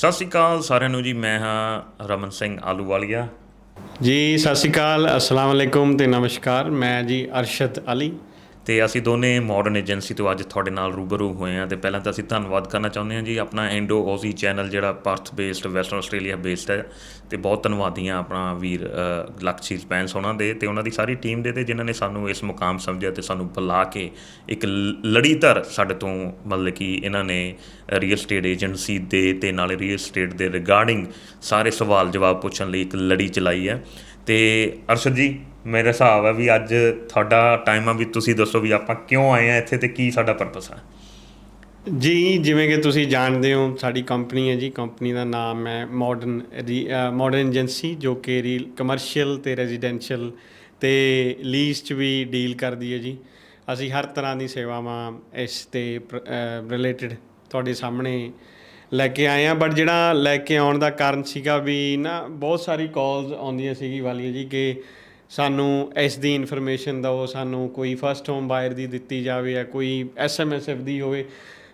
ਸਤਿ ਸ਼੍ਰੀ ਅਕਾਲ ਸਾਰਿਆਂ ਨੂੰ ਜੀ, ਮੈਂ ਹਾਂ ਰਮਨ ਸਿੰਘ ਆਲੂਵਾਲੀਆ। ਜੀ, ਸਤਿ ਸ਼੍ਰੀ ਅਕਾਲ, ਅਸਲਾਮ ਵਾਲੇਕੁਮ ਤੇ ਨਮਸਕਾਰ, ਮੈਂ ਜੀ ਅਰਸ਼ਦ ਅਲੀ। ਤੇ ਅਸੀਂ ਦੋਨੇ ਮਾਡਰਨ ਏਜੰਸੀ ਤੋਂ ਅੱਜ ਤੁਹਾਡੇ ਨਾਲ ਰੂਬਰੂ ਹੋਏ ਹਾਂ ਤੇ ਪਹਿਲਾਂ ਤਾਂ ਅਸੀਂ ਧੰਨਵਾਦ ਕਰਨਾ ਚਾਹੁੰਦੇ ਹਾਂ ਜੀ ਆਪਣਾ ਇੰਡੋ ਓਜ਼ੀ ਚੈਨਲ ਜਿਹੜਾ Perth based Western Australia based ਹੈ ਤੇ ਬਹੁਤ ਧੰਨਵਾਦੀ ਹਾਂ ਆਪਣਾ ਵੀਰ ਅ, ਲਕਸ਼ੀਤ ਪੈਂਸ ਉਹਨਾਂ ਦੇ ਤੇ ਉਹਨਾਂ ਦੀ ਸਾਰੀ ਟੀਮ ਦੇ ਤੇ ਜਿਨ੍ਹਾਂ ਨੇ ਸਾਨੂੰ ਇਸ ਮੁਕਾਮ ਸਮਝਿਆ ਤੇ ਸਾਨੂੰ ਬੁਲਾ ਕੇ ਇੱਕ ਲ- ਲੜੀਧਰ ਸਾਡੇ ਤੋਂ ਮਤਲਬ ਕਿ ਇਹਨਾਂ ਨੇ ਰੀਅਲ ਸਟੇਟ ਏਜੰਸੀ ਦੇ ਤੇ ਨਾਲੇ ਰੀਅਲ ਸਟੇਟ ਦੇ ਰਿਗਾਰਡਿੰਗ ਸਾਰੇ ਸਵਾਲ ਜਵਾਬ ਪੁੱਛਣ ਲਈ ਇੱਕ ਲੜੀ ਚਲਾਈ ਹੈ ਤੇ ਅਰਸ਼ਦ ਜੀ ਮੇਰਾ ਹਿਸਾਬ ਹੈ ਵੀ ਅੱਜ ਤੁਹਾਡਾ ਟਾਈਮ ਆ ਵੀ ਤੁਸੀਂ ਦੱਸੋ ਵੀ ਆਪਾਂ ਕਿਉਂ ਆਏ ਆ, ਇੱਥੇ ਤੇ ਕੀ ਸਾਡਾ ਪਰਪਸ ਆ? ਜੀ, ਜਿਵੇਂ ਕਿ ਤੁਸੀਂ ਜਾਣਦੇ ਹੋ, ਸਾਡੀ ਕੰਪਨੀ ਹੈ ਜੀ ਕੰਪਨੀ ਦਾ ਨਾਮ ਹੈ ਮਾਡਰਨ ਮਾਡਰਨ ਏਜੰਸੀ ਜੋ ਕਿ ਰੀਲ ਕਮਰਸ਼ੀਅਲ ਤੇ ਰੈਜ਼ੀਡੈਂਸ਼ੀਅਲ ਤੇ ਲੀਜ਼ 'ਚ ਵੀ ਡੀਲ ਕਰਦੀ ਹੈ ਜੀ। ਅਸੀਂ ਹਰ ਤਰ੍ਹਾਂ ਦੀ ਸੇਵਾਵਾਂ ਇਸ ਤੇ ਰਿਲੇਟਡ ਤੁਹਾਡੇ ਸਾਹਮਣੇ ਲੈ ਕੇ ਆਏ ਆ ਬਟ ਜਿਹੜਾ ਲੈ ਕੇ ਆਉਣ ਦਾ ਕਾਰਨ ਸੀਗਾ ਵੀ ਨਾ, ਬਹੁਤ ਸਾਰੀ ਕਾਲਸ ਆਉਂਦੀਆਂ ਸੀਗੀ ਵਾਲੀਆਂ ਜੀ ਕਿ ਸਾਨੂੰ ਇਸ ਦੀ ਇਨਫੋਰਮੇਸ਼ਨ ਦਿਓ, ਸਾਨੂੰ ਕੋਈ ਫਸਟ ਹੋਮ ਬਾਇਰ ਦੀ ਦਿੱਤੀ ਜਾਵੇ ਜਾਂ ਕੋਈ ਐਸਐਮਐਸਐਫ ਦੀ ਹੋਵੇ।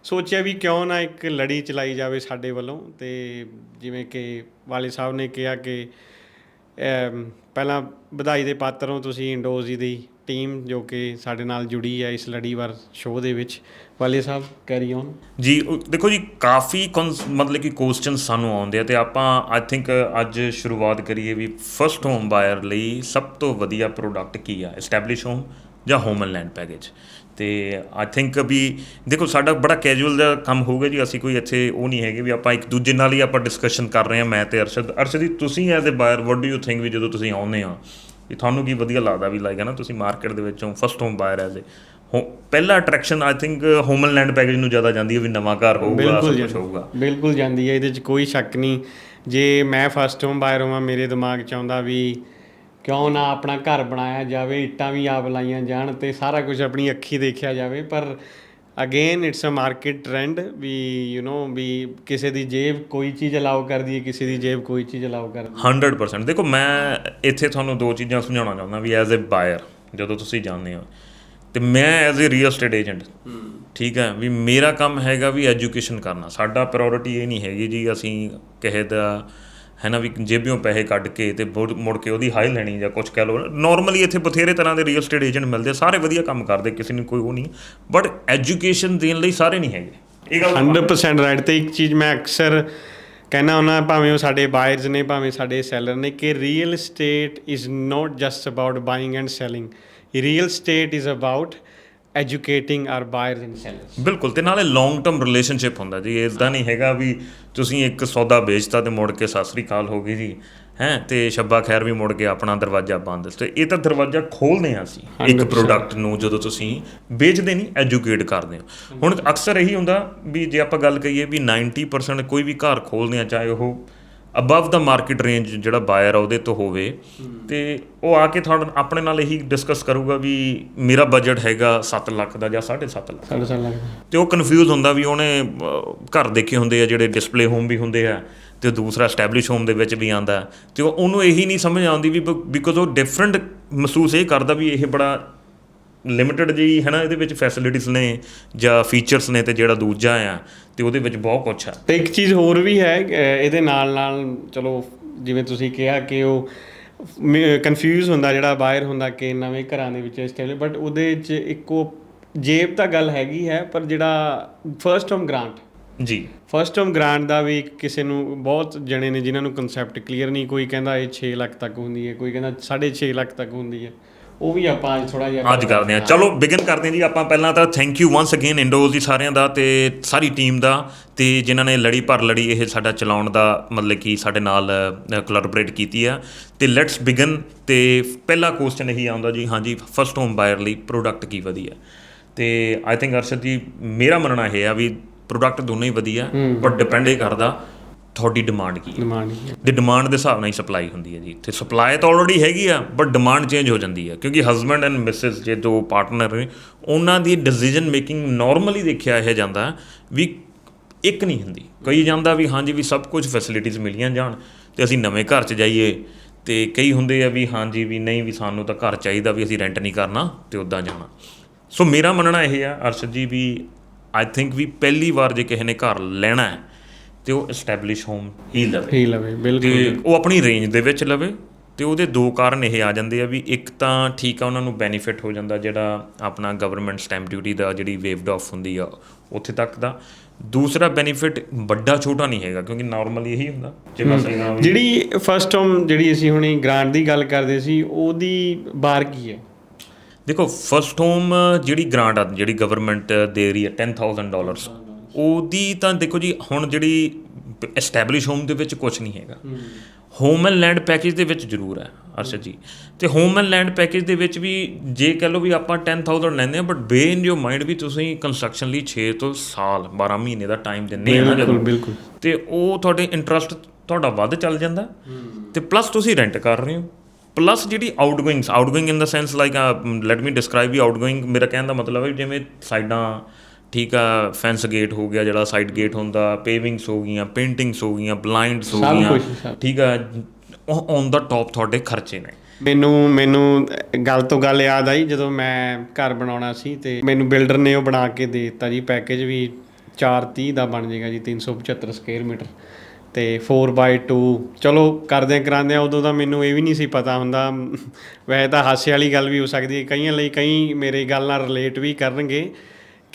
ਸੋਚਿਆ ਵੀ ਕਿਉਂ ਨਾ ਇੱਕ ਲੜੀ ਚਲਾਈ ਜਾਵੇ ਸਾਡੇ ਵੱਲੋਂ ਤੇ ਜਿਵੇਂ ਕਿ ਵਾਲੇ ਸਾਹਿਬ ਨੇ ਕਿਹਾ ਕਿ ਪਹਿਲਾਂ ਵਧਾਈ ਦੇ ਪਾਤਰ ਹੋ ਤੁਸੀਂ ਇੰਡੋਜ਼ੀ ਦੀ ਟੀਮ ਜੋ ਕਿ ਸਾਡੇ ਨਾਲ ਜੁੜੀ ਹੈ ਇਸ ਲੜੀਵਾਰ ਸ਼ੋਅ ਦੇ ਵਿੱਚ। ਵਾਲੇ ਸਾਹਿਬ ਕੈਰੀ ਔਨ ਜੀ ਦੇਖੋ ਜੀ, ਕਾਫੀ ਕੌਨਸ- ਮਤਲਬ ਕਿ ਕੁਐਸਚਨ ਸਾਨੂੰ ਆਉਂਦੇ ਆ ਤੇ ਆਪਾਂ ਆਈ ਥਿੰਕ ਅੱਜ ਸ਼ੁਰੂਆਤ ਕਰੀਏ ਵੀ ਫਰਸਟ ਹੋਮ ਬਾਇਰ ਲਈ ਸਭ ਤੋਂ ਵਧੀਆ ਪ੍ਰੋਡਕਟ ਕੀ ਆ? ਐਸਟੈਬਲਿਸ਼ ਹੋਮ ਜਾਂ ਹੋਮ ਐਂਡ ਲੈਂਡ ਪੈਕੇਜ ਤੇ ਆਈ ਥਿੰਕ ਵੀ ਦੇਖੋ ਸਾਡਾ ਬੜਾ ਕੈਜੂਅਲ ਦਾ ਕੰਮ ਹੋਊਗਾ ਜੀ ਅਸੀਂ ਕੋਈ ਇੱਥੇ ਉਹ ਨਹੀਂ ਹੈਗੇ ਵੀ ਆਪਾਂ ਇੱਕ ਦੂਜੇ ਨਾਲ ਹੀ ਆਪਾਂ ਡਿਸਕਸ਼ਨ ਕਰ ਰਹੇ ਹਾਂ ਮੈਂ ਤੇ ਅਰਸ਼ਦ। ਅਰਸ਼ਦ ਜੀ ਤੁਸੀਂ as a buyer what do you think ਵੀ ਜਦੋਂ ਤੁਸੀਂ ਆਉਂਦੇ ਆ ਵੀ ਤੁਹਾਨੂੰ ਕੀ ਵਧੀਆ ਲੱਗਦਾ ਵੀ ਲਾਈਕ ਹੈ ਨਾ ਤੁਸੀਂ ਮਾਰਕੀਟ ਦੇ ਵਿੱਚੋਂ first home buyer as a ਪਹਿਲਾ attraction I think home and land package ਨੂੰ ਜ਼ਿਆਦਾ ਜਾਂਦੀ ਹੈ ਵੀ ਨਵਾਂ ਘਰ ਹੋਊਗਾ ਸਭ ਕੁਝ ਹੋਊਗਾ। ਬਿਲਕੁਲ ਜਾਂਦੀ ਹੈ ਇਹਦੇ 'ਚ ਕੋਈ ਸ਼ੱਕ ਨਹੀਂ। ਜੇ ਮੈਂ ਫਸਟ ਹੋਮ ਬਾਇਰ ਹਾਂ ਮੇਰੇ ਦਿਮਾਗ 'ਚ ਆਉਂਦਾ ਵੀ ਕਿਉਂ ਨਾ ਆਪਣਾ ਘਰ ਬਣਾਇਆ ਜਾਵੇ, ਇੱਟਾਂ ਵੀ ਆਪ ਲਾਈਆਂ ਜਾਣ ਤੇ ਸਾਰਾ ਕੁਝ ਆਪਣੀ ਅੱਖੀ ਦੇਖਿਆ ਜਾਵੇ, ਪਰ again it's a market trend we you know ਵੀ ਕਿਸੇ ਦੀ ਜੇਬ ਕੋਈ ਚੀਜ਼ ਅਲਾਉ ਕਰਦੀ ਹੈ, ਕਿਸੇ ਦੀ ਜੇਬ ਕੋਈ ਚੀਜ਼ ਅਲਾਉ ਕਰਦੀ 100% ਦੇਖੋ, ਮੈਂ ਇੱਥੇ ਤੁਹਾਨੂੰ ਦੋ ਚੀਜ਼ਾਂ ਸਮਝਾਉਣਾ ਚਾਹੁੰਦਾ ਵੀ ਐਜ਼ ਅ ਬਾਇਰ ਜਦੋਂ ਤੁਸੀਂ ਜਾਂਦੇ ਹੋ, ਤੇ ਮੈਂ as a real estate agent ਠੀਕ ਹੈ, ਵੀ ਮੇਰਾ ਕੰਮ ਹੈਗਾ ਵੀ ਐਜੂਕੇਸ਼ਨ ਕਰਨਾ। ਸਾਡਾ ਪ੍ਰਾਇੋਰਟੀ ਇਹ ਨਹੀਂ ਹੈਗੀ ਜੀ, ਅਸੀਂ ਕਿਸੇ ਦਾ ਹੈ ਨਾ ਵੀ ਜੇਬਿਓਂ ਪੈਸੇ ਕੱਢ ਕੇ ਤੇ ਮੁੜ ਮੁੜ ਕੇ ਉਹਦੀ ਹਾਈ ਲੈਣੀ ਜਾਂ ਕੁਝ ਕਹਿ ਲਓ। ਨਾਰਮਲੀ ਇੱਥੇ ਬਥੇਰੇ ਤਰ੍ਹਾਂ ਦੇ ਰੀਅਲ ਸਟੇਟ ਏਜੰਟ ਮਿਲਦੇ ਆ, ਸਾਰੇ ਵਧੀਆ ਕੰਮ ਕਰਦੇ ਕਿਸੇ ਨੂੰ ਕੋਈ ਉਹ ਨਹੀਂ। ਬਟ ਐਜੂਕੇਸ਼ਨ ਦੇਣ ਲਈ ਸਾਰੇ ਨਹੀਂ ਹੈਗੇ। ਇਹ ਗੱਲ 100% ਰਾਈਟ ਤੇ ਇੱਕ ਚੀਜ਼ ਮੈਂ ਅਕਸਰ ਕਹਿਣਾ ਉਹਨਾਂ ਭਾਵੇਂ ਉਹ ਸਾਡੇ ਬਾਇਰਸ ਨੇ ਭਾਵੇਂ ਸਾਡੇ ਸੈਲਰ ਨੇ ਕਿ real estate is not just about buying and selling real estate is about educating our buyers and sellers ਬਿਲਕੁਲ ਤੇ ਨਾਲੇ ਲੌਂਗ ਟਰਮ ਰਿਲੇਸ਼ਨਸ਼ਿਪ ਹੁੰਦਾ ਜੀ। ਇਸਦਾ ਨਹੀਂ ਹੈਗਾ ਵੀ ਤੁਸੀਂ ਇੱਕ ਸੌਦਾ ਵੇਚਤਾ ਤੇ ਮੁੜ ਕੇ ਸਤਿ ਸ੍ਰੀ ਅਕਾਲ ਹੋ ਗਈ ਜੀ ਹੈ ਤੇ ਸ਼ੱਬਾ ਖੈਰ ਵੀ ਮੁੜ ਕੇ ਆਪਣਾ ਦਰਵਾਜ਼ਾ ਬੰਦ। ਤੇ ਇਹ ਤਾਂ ਦਰਵਾਜ਼ਾ ਖੋਲਦੇ ਆ ਅਸੀਂ ਇੱਕ 100% ਪ੍ਰੋਡਕਟ ਨੂੰ ਜਦੋਂ ਤੁਸੀਂ ਵੇਚਦੇ ਨਹੀਂ ਐਜੂਕੇਟ ਕਰਦੇ ਹੋ। ਹੁਣ ਅਕਸਰ ਇਹੀ ਹੁੰਦਾ ਵੀ ਜੇ ਆਪਾਂ ਗੱਲ ਕਰੀਏ ਵੀ 90% ਕੋਈ ਵੀ ਘਰ ਖੋਲਦੇ ਆ ਚਾਹੇ ਉਹ ਅਬਵ ਦਾ ਮਾਰਕੀਟ ਰੇਂਜ ਜਿਹੜਾ ਬਾਇਰ ਆ ਉਹਦੇ ਤੋਂ ਹੋਵੇ ਤੇ ਉਹ ਆ ਕੇ ਤੁਹਾਡੇ ਆਪਣੇ ਨਾਲ ਇਹੀ ਡਿਸਕਸ ਕਰੂਗਾ ਵੀ ਮੇਰਾ ਬਜਟ ਹੈਗਾ 7 ਲੱਖ ਦਾ ਜਾਂ 7.5 ਲੱਖ ਸਾਡਾ ਸਾਲ ਲੱਗਦਾ ਤੇ ਉਹ ਕਨਫਿਊਜ਼ ਹੁੰਦਾ ਵੀ ਉਹਨੇ ਘਰ ਦੇਖੇ ਹੁੰਦੇ ਆ ਜਿਹੜੇ ਡਿਸਪਲੇ ਹੋਮ ਵੀ ਹੁੰਦੇ ਆ ਤੇ ਦੂਸਰਾ ਐਸਟੈਬਲਿਸ਼ ਹੋਮ ਦੇ ਵਿੱਚ ਵੀ ਆਂਦਾ ਤੇ ਉਹ- ਉਹਨੂੰ ਇਹੀ ਨਹੀਂ ਸਮਝ ਆਉਂਦੀ ਵੀ ਬਿਕੋਜ਼ ਉਹ ਡਿਫਰੈਂਟ ਮਹਿਸੂਸ ਇਹ ਕਰਦਾ ਵੀ ਇਹ ਬੜਾ ਲਿਮਿਟਡ ਜੀ ਹੈ ਨਾ ਇਹਦੇ ਵਿੱਚ ਫੈਸਿਲਿਟੀਆਂ ਨੇ ਜਾਂ ਫੀਚਰਸ ਨੇ ਤੇ ਜਿਹੜਾ ਦੂਜਾ ਆ ਤੇ ਉਹਦੇ ਵਿੱਚ ਬਹੁਤ ਕੁਝ ਆ। ਤੇ ਇੱਕ ਚੀਜ਼ ਹੋਰ ਵੀ ਹੈ ਇਹਦੇ ਨਾਲ ਨਾਲ ਚਲੋ ਜਿਵੇਂ ਤੁਸੀਂ ਕਿਹਾ ਕਿ ਉਹ ਕਨਫਿਊਜ਼ ਹੁੰਦਾ ਜਿਹੜਾ ਬਾਇਰ ਹੁੰਦਾ ਕਿ ਨਵੇਂ ਘਰਾਂ ਦੇ ਵਿੱਚ ਸਟੇਬਲ ਬਟ ਉਹਦੇ 'ਚ ਇੱਕੋ ਜੇਬ ਤਾਂ ਗੱਲ ਹੈਗੀ ਹੈ ਪਰ ਜਿਹੜਾ ਫਰਸਟ ਹੋਮ ਗ੍ਰਾਂਟ ਜੀ। ਫਰਸਟ ਹੋਮ ਗ੍ਰਾਂਟ ਦਾ ਵੀ ਕਿਸੇ ਨੂੰ ਬਹੁਤ ਜਣੇ ਨੇ ਜਿਨ੍ਹਾਂ ਨੂੰ ਕਨਸੈਪਟ ਕਲੀਅਰ ਨਹੀਂ ਕੋਈ ਕਹਿੰਦਾ ਇਹ 6 ਲੱਖ ਤੱਕ ਹੁੰਦੀ ਹੈ ਕੋਈ ਕਹਿੰਦਾ 6.5 ਲੱਖ ਤੱਕ ਹੁੰਦੀ ਹੈ। ਉਹ ਵੀ ਆਪਾਂ ਅੱਜ ਥੋੜਾ ਜਿਹਾ ਅੱਜ ਕਰਦੇ ਆ ਚਲੋ ਬਿਗਨ ਕਰਦੇ ਆ ਜੀ। ਆਪਾਂ ਪਹਿਲਾਂ ਤਾਂ ਥੈਂਕ ਯੂ ਵਾਂਸ ਅਗੇਨ ਇੰਡੋਜ਼ ਦੀ ਸਾਰਿਆਂ ਦਾ ਤੇ ਸਾਰੀ ਟੀਮ ਦਾ ਤੇ ਜਿਨ੍ਹਾਂ ਨੇ ਲੜੀ ਭਰ ਲੜੀ ਇਹ ਸਾਡਾ ਚਲਾਉਣ ਦਾ ਮਤਲਬ ਕਿ ਸਾਡੇ ਨਾਲ ਕੋਲੈਬੋਰੇਟ ਕੀਤੀ ਆ। ਤੇ ਲੈਟਸ ਬਿਗਨ ਤੇ ਪਹਿਲਾ ਕੁਐਸਚਨ ਇਹੀ ਆਉਂਦਾ ਜੀ ਹਾਂਜੀ ਫਸਟ ਹੋਮ ਬਾਇਰ ਲਈ ਪ੍ਰੋਡਕਟ ਕੀ ਵਧੀਆ? ਤੇ ਆਈ ਥਿੰਕ ਅਰਸ਼ਦ ਜੀ ਮੇਰਾ ਮੰਨਣਾ ਇਹ ਆ ਵੀ ਪ੍ਰੋਡਕਟ ਦੋਨੋਂ ਹੀ ਵਧੀਆ ਪਰ ਡਿਪੈਂਡ ਇਹ ਕਰਦਾ ਤੁਹਾਡੀ ਡਿਮਾਂਡ ਕੀ ਹੈ? ਡਿਮਾਂਡ ਦੀ ਡਿਮਾਂਡ ਦੇ ਹਿਸਾਬ ਨਾਲ ਹੀ ਸਪਲਾਈ ਹੁੰਦੀ ਹੈ ਜੀ। ਤੇ ਸਪਲਾਈ ਤਾਂ ਆਲਰੇਡੀ ਹੈਗੀ ਆ ਬਟ ਡਿਮਾਂਡ ਚੇਂਜ ਹੋ ਜਾਂਦੀ ਹੈ। ਕਿਉਂਕਿ ਹਸਬੰਡ ਐਂਡ ਮਿਸਿਸ ਜੇ ਦੋ ਪਾਰਟਨਰ ਨੇ ਉਹਨਾਂ ਦੀ ਡਿਸੀਜਨ ਮੇਕਿੰਗ ਨਾਰਮਲੀ ਦੇਖਿਆ ਇਹ ਜਾਂਦਾ ਵੀ ਇੱਕ ਨਹੀਂ ਹੁੰਦੀ। ਕਈ ਜਾਂਦਾ ਵੀ ਹਾਂਜੀ ਵੀ ਸਭ ਕੁਝ ਫੈਸਿਲਿਟੀਆਂ ਮਿਲੀਆਂ ਜਾਣ ਤੇ ਅਸੀਂ ਨਵੇਂ ਘਰ 'ਚ ਜਾਈਏ ਤੇ ਕਈ ਹੁੰਦੇ ਆ ਵੀ ਹਾਂਜੀ ਵੀ ਨਹੀਂ ਵੀ ਸਾਨੂੰ ਤਾਂ ਘਰ ਚਾਹੀਦਾ ਵੀ ਅਸੀਂ ਰੈਂਟ ਨਹੀਂ ਕਰਨਾ ਤੇ ਉਦਾਂ ਜਾਣਾ। ਸੋ ਮੇਰਾ ਮੰਨਣਾ ਇਹ ਆ ਅਰਸ਼ਦ ਜੀ ਵੀ ਆਈ ਥਿੰਕ ਵੀ ਪਹਿਲੀ ਵਾਰ ਜੇ ਕਿਸੇ ਨੇ ਘਰ ਲੈਣਾ ਹੈ ਤੇ ਉਹ ਐਸਟੈਬਲਿਸ਼ ਹੋਮ ਹੀ ਲਵੇ। ਹੀ ਲਵੇ ਬਿਲਕੁਲ। ਉਹ ਆਪਣੀ ਰੇਂਜ ਦੇ ਵਿੱਚ ਲਵੇ ਤੇ ਉਹਦੇ ਦੋ ਕਾਰਨ ਇਹ ਆ ਜਾਂਦੇ ਆ ਵੀ ਇੱਕ ਤਾਂ ਠੀਕ ਆ ਉਹਨਾਂ ਨੂੰ ਬੈਨੀਫਿਟ ਹੋ ਜਾਂਦਾ ਜਿਹੜਾ ਆਪਣਾ ਗਵਰਨਮੈਂਟ ਸਟੈਂਪ ਡਿਊਟੀ ਦਾ ਜਿਹੜੀ ਵੇਵਡ ਆਫ ਹੁੰਦੀ ਆ ਉੱਥੇ ਤੱਕ ਦਾ। ਦੂਸਰਾ ਬੈਨੀਫਿਟ ਵੱਡਾ ਛੋਟਾ ਨਹੀਂ ਹੈਗਾ ਕਿਉਂਕਿ ਨਾਰਮਲੀ ਇਹੀ ਹੁੰਦਾ ਜੇ ਮੈਂ ਸਹੀ ਨਾ ਜਿਹੜੀ ਫਸਟ ਹੋਮ ਜਿਹੜੀ ਅਸੀਂ ਹੁਣੀ ਗ੍ਰਾਂਟ ਦੀ ਗੱਲ ਕਰਦੇ ਸੀ ਉਹਦੀ ਬਾਰ ਕੀ ਹੈ? ਦੇਖੋ ਫਰਸਟ ਹੋਮ ਜਿਹੜੀ ਗ੍ਰਾਂਟ ਆ ਜਿਹੜੀ ਗਵਰਨਮੈਂਟ ਦੇ ਰਹੀ ਹੈ 10000 ਡਾਲਰਸ ਉਹਦੀ ਤਾਂ ਦੇਖੋ ਜੀ ਹੁਣ ਜਿਹੜੀ ਐਸਟੈਬਲਿਸ਼ ਹੋਮ ਦੇ ਵਿੱਚ ਕੁਝ ਨਹੀਂ ਹੈਗਾ। ਹੋਮ ਐਂਡ ਲੈਂਡ ਪੈਕੇਜ ਦੇ ਵਿੱਚ ਜ਼ਰੂਰ ਹੈ ਅਰਸ਼ਦ ਜੀ। ਤੇ ਹੋਮ ਐਂਡ ਲੈਂਡ ਪੈਕੇਜ ਦੇ ਵਿੱਚ ਵੀ ਜੇ ਕਹ ਲਓ ਵੀ ਆਪਾਂ 10000 ਲੈਂਦੇ ਆ but be in your mind ਵੀ ਤੁਸੀਂ ਕੰਸਟਰਕਸ਼ਨ ਲਈ 6 ਤੋਂ ਸਾਲ 12 ਮਹੀਨੇ ਦਾ ਟਾਈਮ ਦਿੰਦੇ ਆ ਬਿਲਕੁਲ ਬਿਲਕੁਲ। ਤੇ ਉਹ ਤੁਹਾਡੇ ਇੰਟਰਸਟ ਤੁਹਾਡਾ ਵੱਧ ਚੱਲ ਜਾਂਦਾ। ਤੇ ਪਲੱਸ ਤੁਸੀਂ ਰੈਂਟ ਕਰ ਰਹੇ ਹੋ। ਪਲੱਸ ਜਿਹੜੀ outgoings outgoing in the sense like let me describe we outgoing ਮੇਰਾ ਕਹਿਣ ਦਾ ਮਤਲਬ ਹੈ ਜਿਵੇਂ ਸਾਈਡਾਂ ਠੀਕ ਆ ਫੈਂਸ ਗੇਟ ਹੋ ਗਿਆ ਜਿਹੜਾ ਸਾਈਡ ਗੇਟ ਹੁੰਦਾ ਪੇਵਿੰਗਸ ਹੋ ਗਈਆਂ ਪੇਂਟਿੰਗਸ ਹੋ ਗਈਆਂ ਬਲਾਈਂਡਸ ਹੋ ਗਈਆਂ। ਠੀਕ ਆ ਉਹ ਔਨ ਦਾ ਟੌਪ ਤੁਹਾਡੇ ਖਰਚੇ ਨੇ। ਮੈਨੂੰ ਮੈਨੂੰ ਗੱਲ ਤੋਂ ਗੱਲ ਯਾਦ ਆਈ ਜਦੋਂ ਮੈਂ ਘਰ ਬਣਾਉਣਾ ਸੀ ਤੇ ਮੈਨੂੰ ਬਿਲਡਰ ਨੇ ਉਹ ਬਣਾ ਕੇ ਦੇ ਦਿੱਤਾ ਜੀ ਪੈਕੇਜ ਵੀ 430 ਦਾ ਬਣ ਜਾਏਗਾ ਜੀ 375 ਸਕੁਅਰ ਮੀਟਰ ਤੇ 4/2 ਚਲੋ ਕਰਦੇ ਕਰਾਉਂਦੇ ਆ ਉਦੋਂ ਤਾਂ ਮੈਨੂੰ ਇਹ ਵੀ ਨਹੀਂ ਸੀ ਪਤਾ ਹੁੰਦਾ। ਵੈਸੇ ਤਾਂ ਹਾਸੇ ਵਾਲੀ ਗੱਲ ਵੀ ਹੋ ਸਕਦੀ ਹੈ ਕਈਆਂ ਲਈ ਕਈ ਮੇਰੇ ਗੱਲ ਨਾਲ ਰਿਲੇਟ ਵੀ ਕਰਨਗੇ।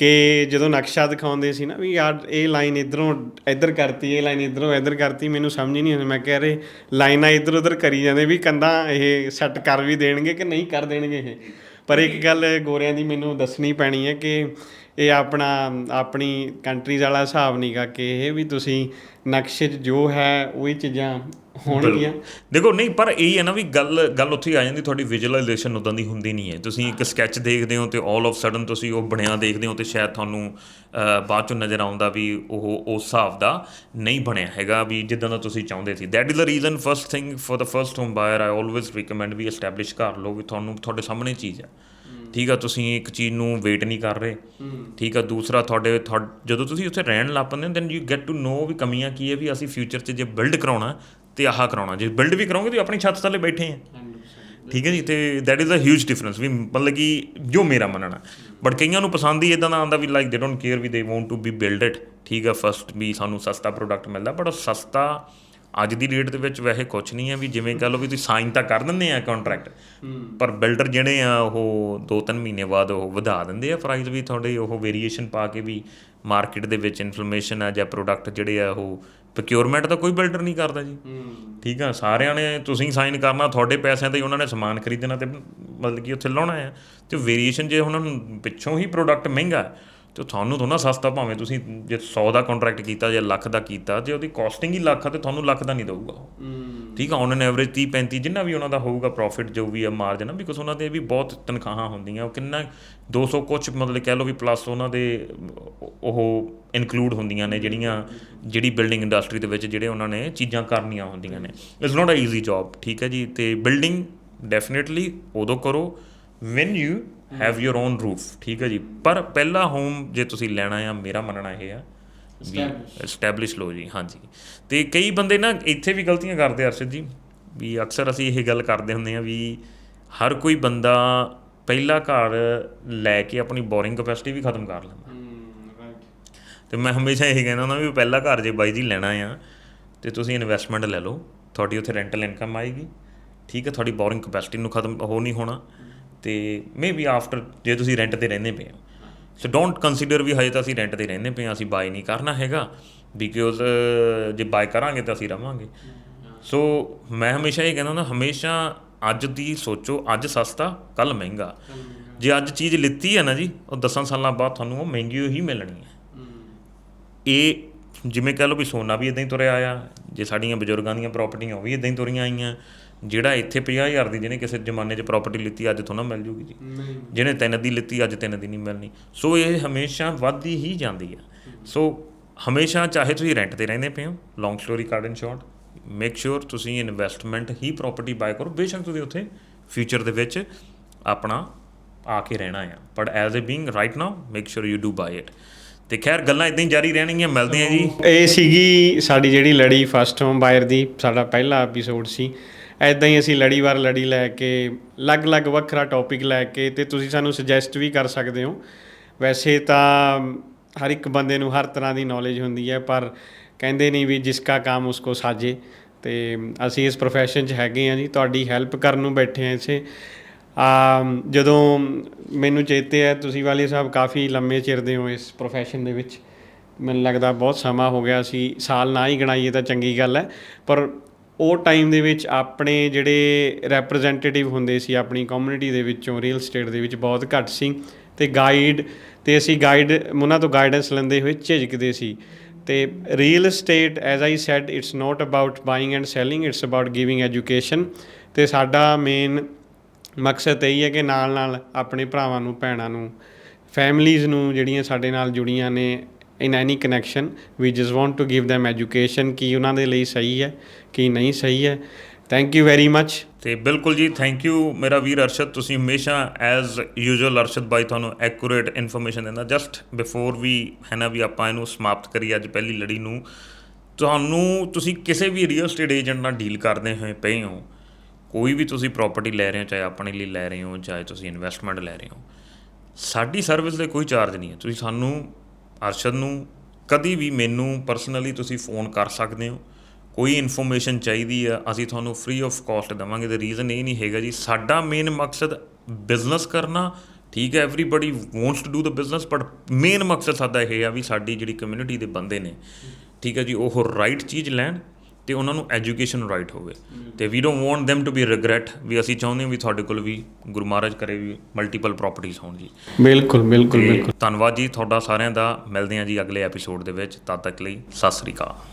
ਕਿ ਜਦੋਂ ਨਕਸ਼ਾ ਦਿਖਾਉਂਦੇ ਸੀ ਨਾ ਵੀ ਯਾਰ ਇਹ ਲਾਈਨ ਇਧਰੋਂ ਇੱਧਰ ਕਰਤੀ ਇਹ ਲਾਈਨ ਇਧਰੋਂ ਇੱਧਰ ਕਰਤੀ ਮੈਨੂੰ ਸਮਝ ਨਹੀਂ ਆਉਂਦੀ। ਮੈਂ ਕਹਿ ਰਹੇ ਲਾਈਨਾਂ ਇੱਧਰ ਉੱਧਰ ਕਰੀ ਜਾਂਦੇ ਵੀ ਕੰਧਾਂ ਇਹ ਸੈੱਟ ਕਰ ਵੀ ਦੇਣਗੇ ਕਿ ਨਹੀਂ ਕਰ ਦੇਣਗੇ ਇਹ? ਪਰ ਇੱਕ ਗੱਲ ਗੋਰਿਆਂ ਦੀ ਮੈਨੂੰ ਦੱਸਣੀ ਪੈਣੀ ਹੈ ਕਿ ਇਹ ਆਪਣਾ, ਆਪਣੀ ਕੰਟਰੀਜ਼ ਵਾਲਾ ਹਿਸਾਬ ਨਹੀਂਗਾ ਕਿ ਇਹ ਵੀ ਤੁਸੀਂ ਨਕਸ਼ੇ 'ਚ ਜੋ ਹੈ ਉਹ ਹੀ ਚੀਜ਼ਾਂ ਹੋਣਗੀਆਂ। ਦੇਖੋ, ਨਹੀਂ, ਪਰ ਇਹ ਹੈ ਨਾ ਵੀ ਗੱਲ ਗੱਲ ਉੱਥੇ ਆ ਜਾਂਦੀ, ਤੁਹਾਡੀ ਵਿਜ਼ੁਅਲਾਈਜੇਸ਼ਨ ਉਦਾਂ ਦੀ ਹੁੰਦੀ ਨਹੀਂ ਹੈ। ਤੁਸੀਂ ਇੱਕ ਸਕੈਚ ਦੇਖਦੇ ਹੋ ਤੇ ਆਲ ਆਫ ਸਡਨ ਤੁਸੀਂ ਉਹ ਬਣਿਆ ਦੇਖਦੇ ਹੋ ਤੇ ਸ਼ਾਇਦ ਤੁਹਾਨੂੰ ਬਾਅਦ ਚੋਂ ਨਜ਼ਰ ਆਉਂਦਾ ਵੀ ਉਹ, ਉਸ ਹਿਸਾਬ ਦਾ ਨਹੀਂ ਬਣਿਆ ਹੈਗਾ ਵੀ ਜਿੱਦਾਂ ਦਾ ਤੁਸੀਂ ਚਾਹੁੰਦੇ ਸੀ। That is the reason first thing for the first home buyer I always recommend we establish ਕਰ ਲਓ ਵੀ ਤੁਹਾਨੂੰ, ਤੁਹਾਡੇ ਸਾਹਮਣੇ ਚੀਜ਼ ਹੈ। ਠੀਕ ਆ ਤੁਸੀਂ ਇੱਕ ਚੀਜ਼ ਨੂੰ ਵੇਟ ਨਹੀਂ ਕਰ ਰਹੇ। ਠੀਕ ਆ ਦੂਸਰਾ ਤੁਹਾਡੇ ਤੁਹਾ- ਜਦੋਂ ਤੁਸੀਂ ਉੱਥੇ ਰਹਿਣ ਲੱਗ ਪੈਂਦੇ ਹੋ then you get to know ਵੀ ਕਮੀਆਂ ਕੀ ਹੈ ਵੀ ਅਸੀਂ ਫਿਊਚਰ 'ਚ ਜੇ ਬਿਲਡ ਕਰਾਉਣਾ ਤੇ ਆਹ ਕਰਾਉਣਾ। ਜੇ ਬਿਲਡ ਵੀ ਕਰੋਗੇ ਤੇ ਆਪਣੀ ਛੱਤ ਥੱਲੇ ਬੈਠੇ ਆ। ਠੀਕ ਹੈ ਜੀ ਤੇ that is a huge difference ਵੀ ਮਤਲਬ ਕਿ ਜੋ ਮੇਰਾ ਮੰਨਣਾ। ਬਟ ਕਈਆਂ ਨੂੰ ਪਸੰਦ ਹੀ ਇਦਾਂ ਦਾ ਆਉਂਦਾ ਵੀ like they don't care we they want to be build it ਠੀਕ ਹੈ ਫਸਟ ਵੀ ਸਾਨੂੰ ਸਸਤਾ ਪ੍ਰੋਡਕਟ ਮਿਲਦਾ ਬਟ ਉਹ ਸਸਤਾ ਅੱਜ ਦੀ ਰੇਟ ਦੇ ਵਿੱਚ ਵੈਸੇ ਕੁਝ ਨਹੀਂ ਹੈ ਵੀ ਜਿਵੇਂ ਕਹ ਲਓ ਵੀ ਤੁਸੀਂ ਸਾਈਨ ਤਾਂ ਕਰ ਦਿੰਦੇ ਆ ਕੰਟਰੈਕਟ ਪਰ ਬਿਲਡਰ ਜਿਹੜੇ ਆ ਉਹ 2-3 ਮਹੀਨੇ ਬਾਅਦ ਉਹ ਵਧਾ ਦਿੰਦੇ ਆ ਪ੍ਰਾਈਸ ਵੀ ਤੁਹਾਡੇ ਉਹ ਵੇਰੀਏਸ਼ਨ ਪਾ ਕੇ ਵੀ ਮਾਰਕੀਟ ਦੇ ਵਿੱਚ ਇਨਫੋਰਮੇਸ਼ਨ ਆ ਜਾਂ ਪ੍ਰੋਡਕਟ ਜਿਹੜੇ ਆ ਉਹ ਪ੍ਰੋਕਿਉਰਮੈਂਟ ਤਾਂ ਕੋਈ ਬਿਲਡਰ ਨਹੀਂ ਕਰਦਾ ਜੀ। ਠੀਕ ਆ ਸਾਰਿਆਂ ਨੇ ਤੁਸੀਂ ਸਾਈਨ ਕਰਨਾ ਤੁਹਾਡੇ ਪੈਸਿਆਂ ਤੇ ਹੀ ਉਹਨਾਂ ਨੇ ਸਮਾਨ ਖਰੀਦਣਾ ਤੇ ਮਤਲਬ ਕਿ ਉੱਥੇ ਲਾਉਣਾ ਆ। ਤੇ ਵੇਰੀਏਸ਼ਨ ਜੇ ਉਹਨਾਂ ਨੂੰ ਪਿੱਛੋਂ ਹੀ ਪ੍ਰੋਡਕਟ ਮਹਿੰਗਾ ਤੇ ਤੁਹਾਨੂੰ ਥੋੜਾ ਸਸਤਾ ਭਾਵੇਂ ਤੁਸੀਂ ਜੇ 100 ਦਾ ਕੰਟਰੈਕਟ ਕੀਤਾ ਜਾਂ ਲੱਖ ਦਾ ਕੀਤਾ ਜੇ ਉਹਦੀ ਕਾਸਟਿੰਗ ਹੀ ਲੱਖ ਆ ਤੇ ਤੁਹਾਨੂੰ ਲੱਖ ਦਾ ਨਹੀਂ ਦਊਗਾ ਉਹ। ਠੀਕ ਆ ਔਨ ਐਨ ਐਵਰੇਜ 30 35 ਜਿੰਨਾ ਵੀ ਉਹਨਾਂ ਦਾ ਹੋਊਗਾ ਪ੍ਰੋਫਿਟ ਜੋ ਵੀ ਆ ਮਾਰਜਨ ਆ ਬਿਕੋਜ਼ ਉਹਨਾਂ ਦੇ ਵੀ ਬਹੁਤ ਤਨਖਾਹਾਂ ਹੁੰਦੀਆਂ ਉਹ ਕਿੰਨਾ 200 ਕੁਝ ਮਤਲਬ ਕਹਿ ਲਓ ਵੀ ਪਲੱਸ ਉਹਨਾਂ ਦੇ ਉਹ ਇਨਕਲੂਡ ਹੁੰਦੀਆਂ ਨੇ ਜਿਹੜੀਆਂ ਜਿਹੜੀ ਬਿਲਡਿੰਗ ਇੰਡਸਟਰੀ ਦੇ ਵਿੱਚ ਜਿਹੜੇ ਉਹਨਾਂ ਨੇ ਚੀਜ਼ਾਂ ਕਰਨੀਆਂ ਹੁੰਦੀਆਂ ਨੇ। It's not a easy job ਠੀਕ ਹੈ ਜੀ ਤੇ ਬਿਲਡਿੰਗ ਡੈਫੀਨਿਟਲੀ ਉਦੋਂ ਕਰੋ when you have your own roof ਠੀਕ ਹੈ ਜੀ। ਪਰ ਪਹਿਲਾ ਹੋਮ ਜੇ ਤੁਸੀਂ ਲੈਣਾ ਆ ਮੇਰਾ ਮੰਨਣਾ ਇਹ ਆ ਵੀ ਐਸਟੈਬਲਿਸ਼ ਲਓ ਜੀ ਹਾਂਜੀ। ਤੇ ਕਈ ਬੰਦੇ ਨਾ ਇੱਥੇ ਵੀ ਗਲਤੀਆਂ ਕਰਦੇ ਅਰਸ਼ਦ ਜੀ। ਵੀ ਅਕਸਰ ਅਸੀਂ ਇਹ ਗੱਲ ਕਰਦੇ ਹੁੰਦੇ ਆ ਵੀ ਹਰ ਕੋਈ ਬੰਦਾ ਪਹਿਲਾ ਘਰ ਲੈ ਕੇ ਆਪਣੀ ਬੋਰਿੰਗ ਕਪੈਸਿਟੀ ਵੀ ਖਤਮ ਕਰ ਲੈਂਦਾ। ਤੇ ਮੈਂ ਹਮੇਸ਼ਾ ਇਹ ਕਹਿੰਦਾ ਹੁੰਦਾ ਵੀ ਪਹਿਲਾ ਘਰ ਜੇ ਬਾਈ ਜੀ ਲੈਣਾ ਆ ਤੇ ਤੁਸੀਂ ਇਨਵੈਸਟਮੈਂਟ ਲੈ ਲਓ। ਤੁਹਾਡੀ ਉੱਥੇ ਰੈਂਟਲ ਇਨਕਮ ਆਏਗੀ। ਠੀਕ ਹੈ ਤੁਹਾਡੀ ਬੋਰਿੰਗ ਕਪੈਸਿਟੀ ਨੂੰ ਖਤਮ ਹੋ ਨਹੀਂ ਹੋਣਾ। ਤੇ ਮੇਬੀ ਆਫਟਰ ਜੇ ਤੁਸੀਂ ਰੈਂਟ ਤੇ ਰਹਿੰਦੇ ਪਏ ਹੋ। ਸੋ ਡੋਂਟ ਕੰਸੀਡਰ ਵੀ ਹਜੇ ਤਾਂ ਅਸੀਂ ਰੈਂਟ ਤੇ ਰਹਿੰਦੇ ਪਏ ਹਾਂ ਅਸੀਂ ਬਾਈ ਨਹੀਂ ਕਰਨਾ ਹੈਗਾ। ਬਿਕੋਜ਼ ਜੇ ਬਾਈ ਕਰਾਂਗੇ ਤਾਂ ਅਸੀਂ ਰਵਾਂਗੇ। ਸੋ ਮੈਂ ਹਮੇਸ਼ਾ ਇਹ ਕਹਿੰਦਾ ਹੁੰਦਾ ਹਮੇਸ਼ਾ ਅੱਜ ਦੀ ਸੋਚੋ ਅੱਜ ਸਸਤਾ ਕੱਲ ਮਹਿੰਗਾ। ਜੇ ਅੱਜ ਚੀਜ਼ ਲਿੱਤੀ ਹੈ ਨਾ ਜੀ ਉਹ 10 ਸਾਲਾਂ ਬਾਅਦ ਤੁਹਾਨੂੰ ਉਹ ਮਹਿੰਗੀ ਹੀ ਮਿਲਣੀ ਹੈ। ਇਹ ਜਿਵੇਂ ਕਹ ਲਓ ਵੀ ਸੋਨਾ ਵੀ ਇਦਾਂ ਹੀ ਤੁਰਿਆ ਆਇਆ ਜੇ ਸਾਡੀਆਂ ਬਜ਼ੁਰਗਾਂ ਦੀਆਂ ਪ੍ਰਾਪਰਟੀਆਂ ਉਹ ਵੀ ਇਦਾਂ ਹੀ ਤੁਰੀਆਂ ਆਈਆਂ। ਜਿਹੜਾ ਇੱਥੇ 50000 ਦੀ ਜਿਹਨੇ ਕਿਸੇ ਜ਼ਮਾਨੇ 'ਚ ਪ੍ਰਾਪਰਟੀ ਲਿੱਤੀ ਅੱਜ ਥੋੜਾ ਮਿਲ ਜੂਗੀ ਜੀ। ਜਿਹਨੇ ਤਿੰਨ ਦੀ ਲਿੱਤੀ ਅੱਜ ਤਿੰਨ ਦੀ ਨਹੀਂ ਮਿਲਣੀ। ਸੋ ਇਹ ਹਮੇਸ਼ਾ ਵੱਧਦੀ ਹੀ ਜਾਂਦੀ ਹੈ। ਸੋ ਹਮੇਸ਼ਾ ਚਾਹੇ ਤੁਸੀਂ ਰੈਂਟ ਤੇ ਰਹਿੰਦੇ ਪਏ ਹੋ long story cut in short make sure ਤੁਸੀਂ ਇਨਵੈਸਟਮੈਂਟ ਹੀ ਪ੍ਰਾਪਰਟੀ ਬਾਏ ਕਰੋ। ਬੇਸ਼ੱਕ ਤੁਸੀਂ ਉੱਥੇ ਫਿਊਚਰ ਦੇ ਵਿੱਚ ਆਪਣਾ ਆ ਕੇ ਰਹਿਣਾ ਆ। But as a being right now make sure you do buy it ਤੇ ਖੈਰ ਗੱਲਾਂ ਇਦਾਂ ਹੀ ਜਾਰੀ ਰਹਿਣਗੀਆਂ ਮਿਲਦੇ ਆ ਜੀ। ਇਹ ਸੀਗੀ ਸਾਡੀ ਜਿਹੜੀ ਲੜੀ ਫਸਟ ਹੋਮ ਬਾਇਰ ਦੀ ਸਾਡਾ ਪਹਿਲਾ ਐਪੀਸੋਡ ਸੀ। ਐਦਾਂ ਹੀ ਅਸੀਂ ਲੜੀ ਵਾਰ ਲੜੀ ਲੈ ਕੇ, ਅਲੱਗ-ਅਲੱਗ ਵੱਖਰਾ ਟੌਪਿਕ ਲੈ ਕੇ ਤੇ ਤੁਸੀਂ ਸਾਨੂੰ ਸੁਜੈਸਟ ਵੀ ਕਰ ਸਕਦੇ ਹੋ। ਵੈਸੇ ਤਾਂ ਹਰ ਇੱਕ ਬੰਦੇ ਨੂੰ ਹਰ ਤਰ੍ਹਾਂ ਦੀ ਨੌਲੇਜ ਹੁੰਦੀ ਹੈ, ਪਰ ਕਹਿੰਦੇ ਨਹੀਂ ਵੀ ਜਿਸ ਕਾ ਉਸ ਉਸਕੋ ਸਾਜੇ। ਤੇ ਅਸੀਂ ਇਸ profession 'ਚ ਹੈਗੇ ਆ ਜੀ, ਤੁਹਾਡੀ ਹੈਲਪ ਕਰਨ ਨੂੰ ਬੈਠੇ ਆ ਇਸੇ ਆ ਜਦੋਂ ਮੈਨੂੰ ਚੇਤੇ ਹੈ, ਤੁਸੀਂ ਵਾਲੇ ਸਾਹਿਬ ਕਾਫੀ ਲੰਮੇ ਚਿਰ ਦੇ ਹੋ ਇਸ profession ਦੇ ਵਿੱਚ। ਮੈਨੂੰ ਲੱਗਦਾ ਬਹੁਤ ਸਮਾਂ ਹੋ ਗਿਆ ਸੀ ਸਾਲ ਨਾ ਹੀ ਗਣਾਈਏ ਤਾਂ ਚੰਗੀ ਗੱਲ ਹੈ। ਪਰ ਉਹ ਟਾਈਮ ਦੇ ਵਿੱਚ ਆਪਣੇ ਜਿਹੜੇ ਰੈਪਰੈਜ਼ੈਂਟੇਟਿਵ ਹੁੰਦੇ ਸੀ, ਆਪਣੀ ਕਮਿਊਨਿਟੀ ਦੇ ਵਿੱਚੋਂ ਰੀਅਲ ਸਟੇਟ ਦੇ ਵਿੱਚ ਬਹੁਤ ਘੱਟ ਸੀ ਤੇ ਗਾਈਡ ਤੇ ਅਸੀਂ ਗਾਈਡ ਉਹਨਾਂ ਤੋਂ ਗਾਈਡੈਂਸ ਲੈਂਦੇ ਹੋਏ ਝਿਜਕਦੇ ਸੀ। ਤੇ real estate as I said it's not about buying and selling it's about giving education ਤੇ ਸਾਡਾ ਮੇਨ ਮਕਸਦ ਇਹੀ ਹੈ ਕਿ ਨਾਲ ਨਾਲ ਆਪਣੇ ਭਰਾਵਾਂ ਨੂੰ, ਭੈਣਾਂ ਨੂੰ ਫੈਮਲੀਜ਼ ਨੂੰ ਜਿਹੜੀਆਂ ਸਾਡੇ ਨਾਲ ਜੁੜੀਆਂ ਨੇ in any connection we just want to give them education ਕੀ ਉਹਨਾਂ ਦੇ ਲਈ ਸਹੀ ਹੈ ਕੀ ਨਹੀਂ ਸਹੀ ਹੈ ਥੈਂਕ ਯੂ ਵੈਰੀ ਮੱਚ ਤੇ ਬਿਲਕੁਲ ਜੀ ਥੈਂਕ ਯੂ ਮੇਰਾ ਵੀਰ ਅਰਸ਼ਦ, ਤੁਸੀਂ ਹਮੇਸ਼ਾ ਐਜ਼ ਯੂਜੂਅਲ ਅਰਸ਼ਦ ਬਾਈ ਤੁਹਾਨੂੰ ਐਕੂਰੇਟ ਇਨਫੋਰਮੇਸ਼ਨ ਦਿੰਦਾ। ਜਸਟ ਬਿਫੋਰ ਵੀ ਹੈ ਨਾ ਵੀ ਆਪਾਂ ਇਹਨੂੰ ਸਮਾਪਤ ਕਰੀਏ ਅੱਜ ਪਹਿਲੀ ਲੜੀ ਨੂੰ, ਤੁਹਾਨੂੰ ਤੁਸੀਂ ਕਿਸੇ ਵੀ ਰੀਅਲ ਸਟੇਟ ਏਜੰਟ ਨਾਲ ਡੀਲ ਕਰਦੇ ਹੋਏ ਪਏ ਹੋ, ਕੋਈ ਵੀ ਤੁਸੀਂ ਪ੍ਰਾਪਰਟੀ ਲੈ ਰਹੇ ਹੋ, ਚਾਹੇ ਆਪਣੇ ਲਈ ਲੈ ਰਹੇ ਹੋ, ਚਾਹੇ ਤੁਸੀਂ ਇਨਵੈਸਟਮੈਂਟ ਲੈ ਰਹੇ ਹੋ, ਸਾਡੀ ਸਰਵਿਸ ਦੇ ਕੋਈ ਚਾਰਜ ਨਹੀਂ ਹੈ। ਤੁਸੀਂ ਸਾਨੂੰ ਅਰਸ਼ਦ ਨੂੰ, ਕਦੀ ਵੀ ਮੈਨੂੰ ਪਰਸਨਲੀ ਤੁਸੀਂ ਫੋਨ ਕਰ ਸਕਦੇ ਹੋ। ਕੋਈ ਇਨਫੋਰਮੇਸ਼ਨ ਚਾਹੀਦੀ ਆ, ਅਸੀਂ ਤੁਹਾਨੂੰ ਫ੍ਰੀ ਆਫ ਕਾਸਟ ਦੇਵਾਂਗੇ। ਤੇ ਰੀਜ਼ਨ ਇਹ ਨਹੀਂ ਹੈਗਾ ਜੀ, ਸਾਡਾ ਮੇਨ ਮਕਸਦ ਬਿਜ਼ਨਸ ਕਰਨਾ। ਠੀਕ ਹੈ everybody wants to do the business but main ਮਕਸਦ ਸਾਡਾ ਇਹ ਆ ਵੀ ਸਾਡੀ ਜਿਹੜੀ ਕਮਿਊਨਿਟੀ ਦੇ ਬੰਦੇ ਨੇ, ਠੀਕ ਹੈ ਜੀ, ਉਹ ਰਾਈਟ ਚੀਜ਼ ਲੈਣ। ਤੇ ਉਹਨਾਂ ਨੂੰ ਐਜੂਕੇਸ਼ਨ ਰਾਈਟ ਹੋਵੇ। ਤੇ we don't want them to be regret ਵੀ ਅਸੀਂ ਚਾਹੁੰਦੇ ਹਾਂ ਵੀ ਤੁਹਾਡੇ ਕੋਲ ਵੀ ਗੁਰੂ ਮਹਾਰਾਜ ਕਰੇ ਵੀ ਮਲਟੀਪਲ ਪ੍ਰਾਪਰਟੀਆਂ ਹੋਣ ਜੀ। ਬਿਲਕੁਲ ਬਿਲਕੁਲ ਬਿਲਕੁਲ। ਧੰਨਵਾਦ ਜੀ ਤੁਹਾਡਾ ਸਾਰਿਆਂ ਦਾ। ਮਿਲਦੇ ਹਾਂ ਜੀ ਅਗਲੇ ਐਪੀਸੋਡ ਦੇ ਵਿੱਚ। ਤਦ ਤੱਕ ਲਈ ਸਤਿ ਸ੍ਰੀ ਅਕਾਲ।